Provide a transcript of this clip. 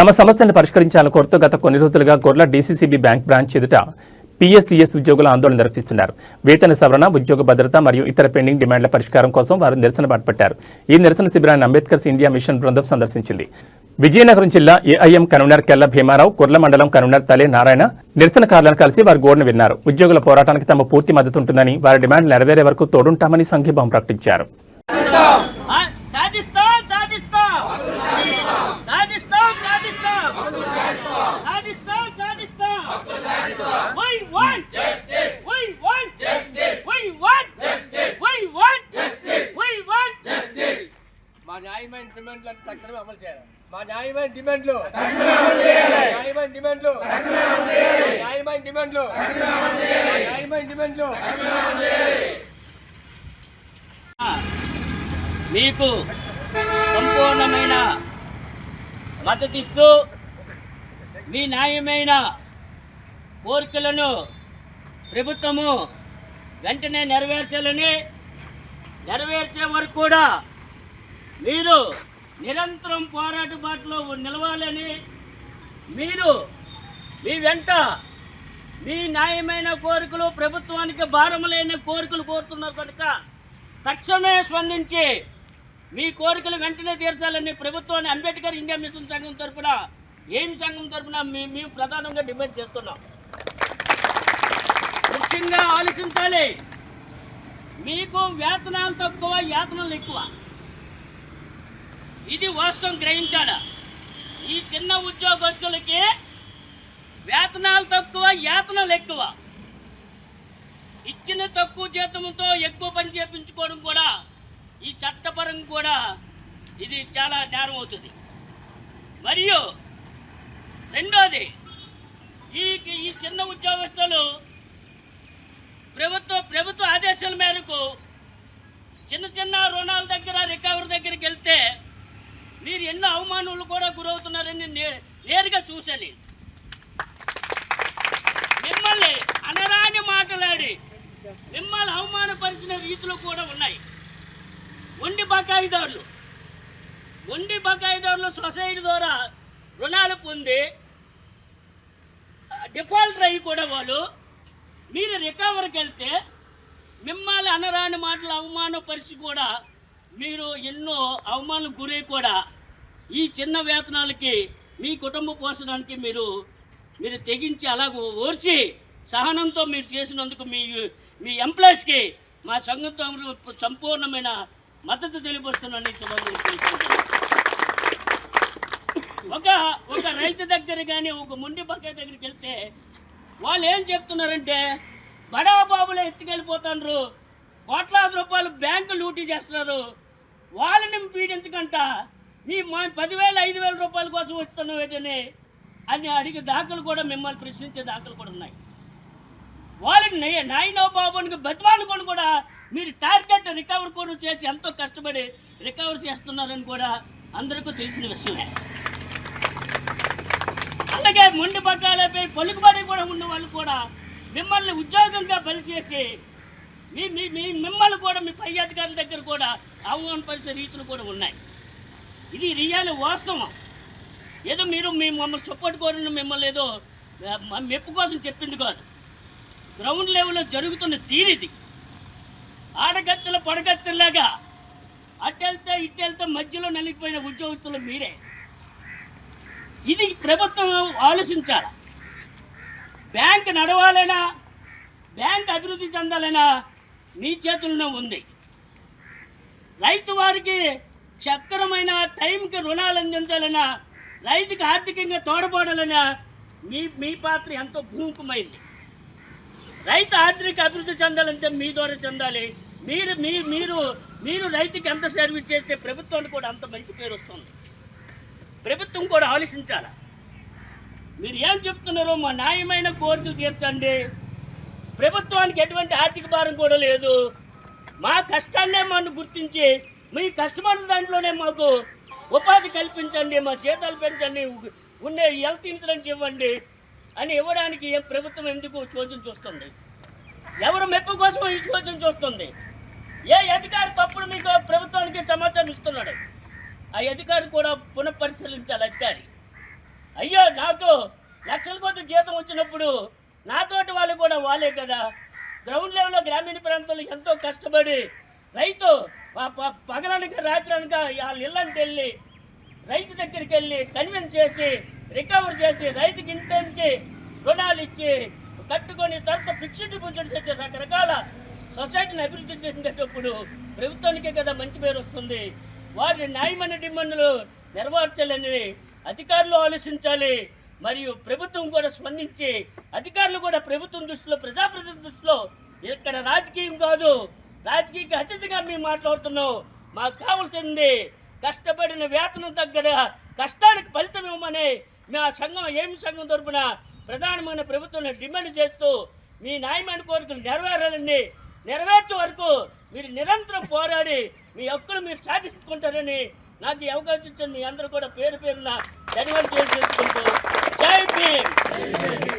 తమ సమస్యలను పరిష్కరించాలని కోరుతూ గత కొన్ని రోజులుగా గొర్ల డీసీసీబీ బ్యాంక్ బ్రాంచ్ ఎదుట పీఎస్సీఎస్ ఉద్యోగుల ఆందోళన నిర్వహిస్తున్నారు. వేతన సవరణ ఉద్యోగ భద్రత మరియు ఇతర పెండింగ్ డిమాండ్ల పరిష్కారం కోసం వారు నిరసన బాటపట్టారు. ఈ నిరసన శిబిరాన్ని అంబేద్కర్స్ ఇండియా మిషన్ బృందం సందర్శించింది. విజయనగరం జిల్లా ఏఐఎం కన్వీనర్ కెల్ల భీమారావు కుర్ల మండలం కన్వీనర్ తలే నారాయణ నిరసనకారులను కలిసి వారి గోడును విన్నారు. ఉద్యోగుల పోరాటానికి తమ పూర్తి మద్దతుంటుందని వారి డిమాండ్ నెరవేరే వరకు తోడుంటామని సంఘీభావం ప్రకటించారు. న్యాయమైన డిమాండ్లు. న్యాయమైన డిమాండ్లు. న్యాయమైన డిమాండ్లు. న్యాయమైన డిమాండ్లు. మీకు సంపూర్ణమైన మద్దతిస్తూ మీ న్యాయమైన కోరికలను ప్రభుత్వము వెంటనే నెరవేర్చాలని నెరవేర్చే వరకు కూడా మీరు నిరంతరం పోరాట బాటలో నిలవాలని మీరు మీ వెంట మీ న్యాయమైన కోరికలు ప్రభుత్వానికి భారములైన లేని కోరికలు కోరుతున్నారు కనుక తక్షణమే స్పందించి మీ కోరికలు వెంటనే తీర్చాలని ప్రభుత్వాన్ని అంబేద్కర్ ఇండియా మిషన్ సంఘం తరఫున ఏం సంఘం తరఫున మీ మేము ప్రధానంగా డిమాండ్ చేస్తున్నాం. ముఖ్యంగా ఆలోచించాలి. మీకు వేతనాలు తక్కువ యాతనలు ఎక్కువ. ఇది వాస్తవం గ్రహించాలా? ఈ చిన్న ఉద్యోగస్తులకి వేతనాలు తక్కువ యాతనలు ఎక్కువ. ఇచ్చిన తక్కువ జీతంతో ఎక్కువ పని చేపించుకోవడం కూడా ఈ చట్టపరంగా కూడా ఇది చాలా నేరం అవుతుంది. మరియు రెండోది ఈ ఈ చిన్న ఉద్యోగస్తులు ప్రభుత్వ ప్రభుత్వ ఆదేశాల మేరకు చిన్న చిన్న రుణాల దగ్గర రికవరీ దగ్గరికి వెళ్తే మీరు ఎన్నో అవమానాలు కూడా గురవుతున్నారని నేరుగా చూశాను. మిమ్మల్ని అనరాని మాట్లాడి మిమ్మల్ని అవమానపరిచిన రీతులు కూడా ఉన్నాయి. ఉండి బకాయిదారులు ఉండి బకాయిదారులు సొసైటీ ద్వారా రుణాలు పొంది డిఫాల్టర్ అయ్యి కూడా వాళ్ళు మీరు రికవర్కి వెళ్తే మిమ్మల్ని అనరాని మాటలు అవమానపరిచి కూడా మీరు ఎన్నో అవమానాలకు గురై కూడా ఈ చిన్న వేతనాలకి మీ కుటుంబ పోషణానికి మీరు మీరు తెగించి అలాగ ఓర్చి సహనంతో మీరు చేసినందుకు మీ మీ ఎంప్లాయీస్కి మా సంఘం సంపూర్ణమైన మద్దతు తెలియపరుస్తున్నాను సుమారు ఒక ఒక రైతు దగ్గర కానీ ఒక ముండి బకాయి దగ్గరికి వెళ్తే వాళ్ళు ఏం చెప్తున్నారంటే బడా బాబులే ఎత్తుకెళ్ళిపోతున్నారు. కోట్లాది రూపాయలు బ్యాంకు లూటీ చేస్తున్నారు. వాళ్ళని పీడించకంట. మీ మా పదివేల ఐదు వేల రూపాయల కోసం వస్తున్నాం ఏంటని అని అడిగే దాఖలు కూడా మిమ్మల్ని ప్రశ్నించే దాఖలు కూడా ఉన్నాయి. వాళ్ళని నాయనో బాబునికి బతిమానుకొని కూడా మీరు టార్గెట్ రికవర్ కూడా చేసి ఎంతో కష్టపడి రికవర్ చేస్తున్నారని కూడా అందరికీ తెలిసిన విషయమే. అలాగే మొండి పగ్గాలపై పలుకుబడి కూడా ఉన్న వాళ్ళు కూడా మిమ్మల్ని ఉద్యోగంగా బలి మీ మీ మీ మిమ్మల్ని కూడా మీ పై అధికారుల దగ్గర కూడా అవమానపరిచే రీతులు కూడా ఉన్నాయి. ఇది రియల్ వాస్తవం. ఏదో మీరు మీ మమ్మల్ని సపోర్ట్ కోరిన మిమ్మల్ని ఏదో మెప్పు కోసం చెప్పింది కాదు. గ్రౌండ్ లెవెల్లో జరుగుతున్న తీరిది. ఆడగత్తెల పడగత్తెలాగా అట్టెళ్తే ఇట్టెళ్తే మధ్యలో నలిగిపోయిన ఉద్యోగస్తులు మీరే. ఇది ప్రభుత్వం ఆలోచించాలి? బ్యాంక్ నడవాలైనా బ్యాంక్ అభివృద్ధి చెందాలైనా మీ చేతుల్లోనే ఉంది. రైతు వారికి చక్కరమైన టైంకి రుణాలు అందించాలన్నా రైతుకి ఆర్థికంగా తోడ్పడాలన్నా మీ మీ పాత్ర ఎంతో భూమికమైంది రైతు ఆర్థిక అభివృద్ధి చెందాలంటే మీ ద్వారా చెందాలి. మీరు మీ మీరు మీరు రైతుకి ఎంత సర్వీస్ చేస్తే ప్రభుత్వానికి కూడా అంత మంచి పేరు వస్తుంది. ప్రభుత్వం కూడా ఆలోచించాలి? మీరు ఏం చెప్తున్నారో మా న్యాయమైన కోరికలు తీర్చండి. ప్రభుత్వానికి ఎటువంటి ఆర్థిక భారం కూడా లేదు. మా కష్టాన్నే మనం గుర్తించి మీ కష్టమైన దాంట్లోనే మాకు ఉపాధి కల్పించండి మా జీతాలు పెంచండి ఉండే హెల్త్ ఇన్సూరెన్స్ ఇవ్వండి అని ఇవ్వడానికి ఏం ప్రభుత్వం ఎందుకు చోద్యం చూస్తుంది? ఎవరు మెప్పు కోసం ఈ చోద్యం చూస్తుంది? ఏ అధికారి తప్పుడు మీకు ప్రభుత్వానికి సమాచారం ఇస్తున్నాడు? ఆ అధికారి కూడా పునఃపరిశీలించాలి అధికారి. నాకు లక్షల కొద్ది జీతం వచ్చినప్పుడు నాతోటి వాళ్ళు కూడా వాళ్ళే కదా. గ్రౌండ్ లెవెల్లో గ్రామీణ ప్రాంతంలో ఎంతో కష్టపడి రైతు పగలనక రాత్రి అనక వాళ్ళ ఇళ్ళకి వెళ్ళి రైతు దగ్గరికి వెళ్ళి కన్విన్స్ చేసి రికవర్ చేసి రైతుకి ఇంటికి రుణాలు ఇచ్చి కట్టుకొని తర్వాత ఫిక్స్డ్ డిపాజిట్ చేసి రకరకాల సొసైటీని అభివృద్ధి చేసేటప్పుడు ప్రభుత్వానికే కదా మంచి పేరు వస్తుంది. వారి న్యాయమైన డిమాండ్లు నెరవేర్చాలని అధికారులు ఆలోచించాలి. మరియు ప్రభుత్వం కూడా స్పందించి అధికారులు కూడా ప్రభుత్వం దృష్టిలో ప్రజాప్రతినిధి దృష్టిలో ఇక్కడ రాజకీయం కాదు. రాజకీయకి అతిథిగా మేము మాట్లాడుతున్నాం. మాకు కావాల్సింది కష్టపడిన వేతనం తగ్గడ కష్టానికి ఫలితం ఇవ్వమని మా సంఘం ఏమి సంఘం తరపున ప్రధానమైన ప్రభుత్వాన్ని డిమాండ్ చేస్తూ మీ న్యాయమైన కోరికలు నెరవేరాలని నెరవేర్చే వరకు మీరు నిరంతరం పోరాడి మీ హక్కులు మీరు సాధించుకుంటారని నాకు ఈ అవకాశం ఇచ్చిన మీ అందరూ కూడా పేరు పేరున ధన్యవాదాలు చేసి జై భీమ్